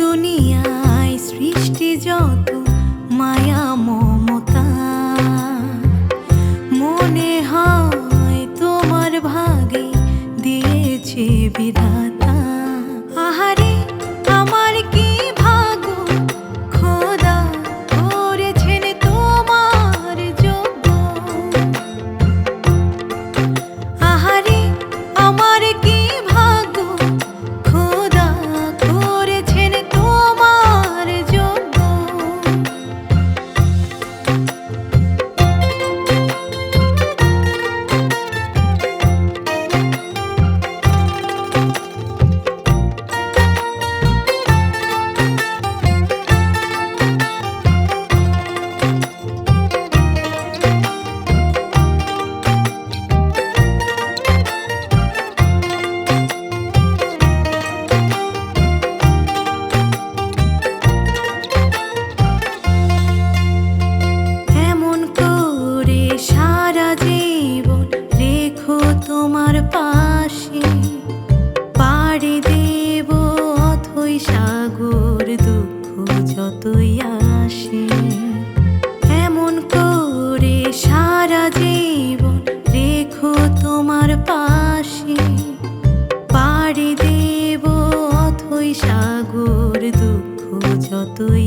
দুনিয়ায় সৃষ্টি যত মায়া মমতা। মনে হয় তোমার ভাগে দিয়েছে বিধাতা তুই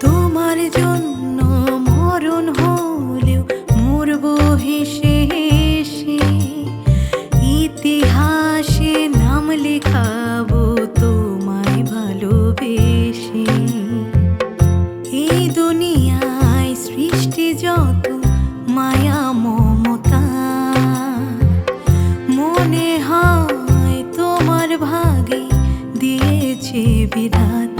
তোমার জন্য মরণ হলেও ইতিহাসে নাম তোমায় এই দুনিয়ায় সৃষ্টি যত মনে হয় তোমার ভাগে দিয়েছে বিধাতা।